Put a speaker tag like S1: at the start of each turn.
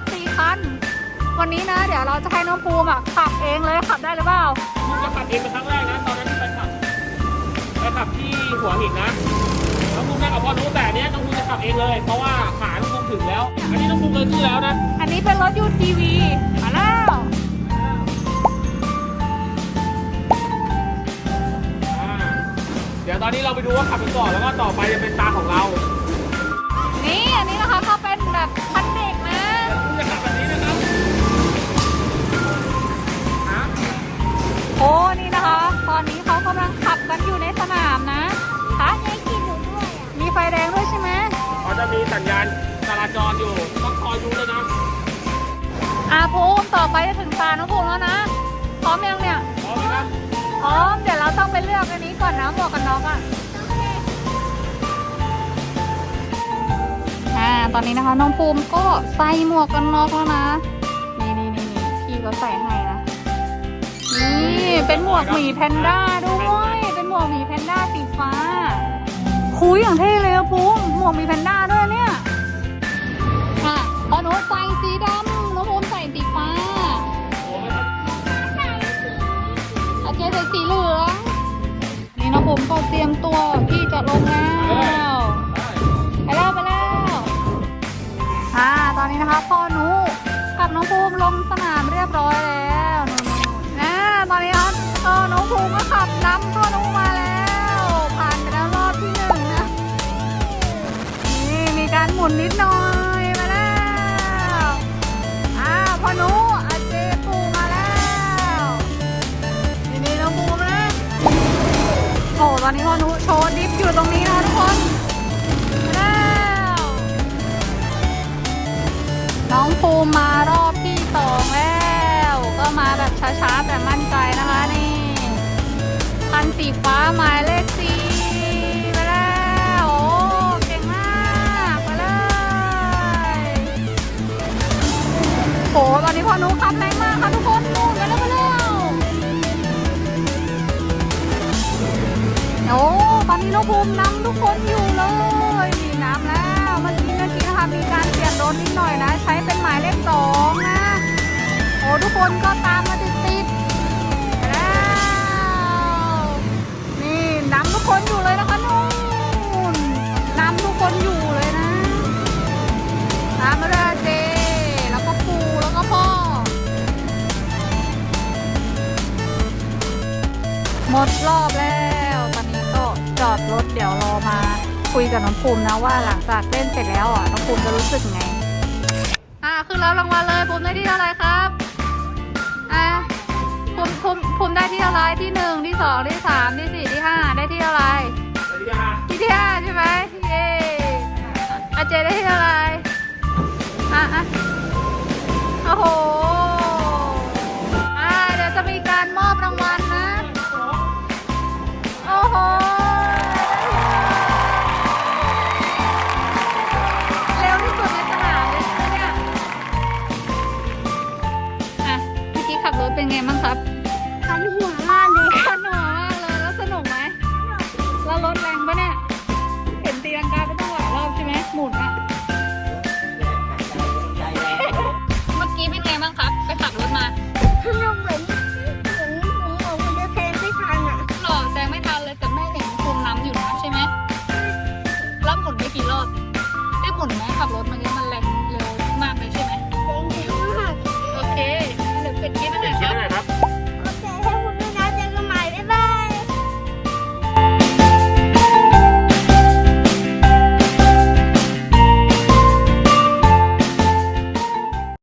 S1: ด 4 คัน วันนี้นะ เดี๋ยวเราจะให้น้องภูมิอะขับเองเลยขับได้หรือเปล่า
S2: คุณจะขับเองเป็นครั้งแรกนะ ตอนนั้นที่ไปขับไปขับที่หัวหินนะ น้องภูมิได้กับพ่อรู้แต่อันเนี้ยน้องภูมิจะขับเองเลย เพราะว่าขาน้องภูมิถึงแล้ว อันนี้น้องภูมิเลยขึ้นแล้วนะ
S1: อันนี้เป็นรถยูทีวีมาแล้ว
S2: อ่าเดี๋ยวตอนนี้เราไปดูว่าขับกันก่อนแล้วก็ต่อไปจะเป็นตาของเรา
S1: นี่อันนี้นะคะก็เป็นแบบคันเด็กนะ
S2: คุณ จะขับแบบนี้นะครับฮะ
S1: โอ้ นี่นะคะ ตอนนี้เขากำลังขับกันอยู่ในสนามนะคะยายขี่หนูด้วยมีไฟแดงด้วยใช่ไหม
S2: เขาจะมีสัญญาณจราจรอยู่ต้องคอยดูเลยนะ
S1: อาภูมิต่อไปจะถึงตาน้องภูมิแล้วนะ พร้อมยังเนี่ย
S2: พร้อมไหมครับ
S1: พร้อม เดี๋ยวเราต้องไปเลือกอันนี้ก่อนนะหมวกกันน็อกอะ ตอนนี้นะคะน้องภูมิก็ใส่หมวกกันน็อกแล้วนะ นี่นี่นี่นี่พี่ก็ใส่ให้นะ นี่เป็นหมวกหมีแพนด้าด้วย เป็นหมวกหมีแพนด้าสีฟ้าคุยอย่างเท่เลยอะภูมิหมวกหมีแพนด้าด้วยเนี่ยอะพอหนูใส่สีดำ งสนามเรียบร้อยแล้วนู่นๆนะตอนนี้ครับเออน้องภูมิก็ขับน้ำพ่อหนูมาแล้ว ผ่านไปแล้วรอบที่หนึ่งนะ นี่มีการหมุนนิดหน่อยมาแล้วอ่าพอนูอาเจปูมาแล้วนี่นี่น้องบูมนะโอ้ตอนนี้พอนุโชว์ดิฟอยู่ตรงนี้นะคะทุกคนแล้วน้องภูมิมารอบ มาแบบช้าๆ แต่มั่นใจนะคะนี่คันสีฟ้าหมายเลขสี่ไปแล้วโอ้เก่งมากไปเลยโอ้ตอนนี้พอนุขับแรงมากค่ะทุกคนนู่นไปแล้วไปแล้วโอ้ตอนนี้น้องภูมินำทุกคนอยู่เลยนี่นำแล้วเมื่อกี้เมื่อกี้นะคะมีการเปลี่ยนรถนิดหน่อยนะ ใช้เป็นหมายเลขสองนะ ทุกคนก็ตามมาติดติดแล้วนี่นำทุกคนอยู่เลยนะคะนู่นนำทุกคนอยู่เลยนะ ตามมาเลยเจแล้วก็ปูแล้วก็พ่อ หมดรอบแล้วตอนนี้ก็จอดรถเดี๋ยวรอมาคุยกับน้องภูมินะว่าหลังจากเล่นเสร็จแล้วอะน้องภูมิจะรู้สึกไง อ่าคือแล้วรางวัลเลยภูมิได้ที่เท่าไหรครับ ภูมิภูมิภูมิได้ที่เท่าไหรที่หนึ่งที่สองที่สามที่สี่ที่ห้าได้ที่เท่าไหร
S2: สวัสดีค่ะ
S1: ที่ที่ห้าใช่ไหมเย้อาเจได้ที่เท่าไหรอะอะโอ้โหอ่าเดี๋ยวจะมีการมอบรางวัลนะ โอ้โหเร็วที่สุดในสนามเลยใช่ไหมเนี่ยอะเมื่อกี้ขับรถเป็นไงบ้างครับ 咋这么里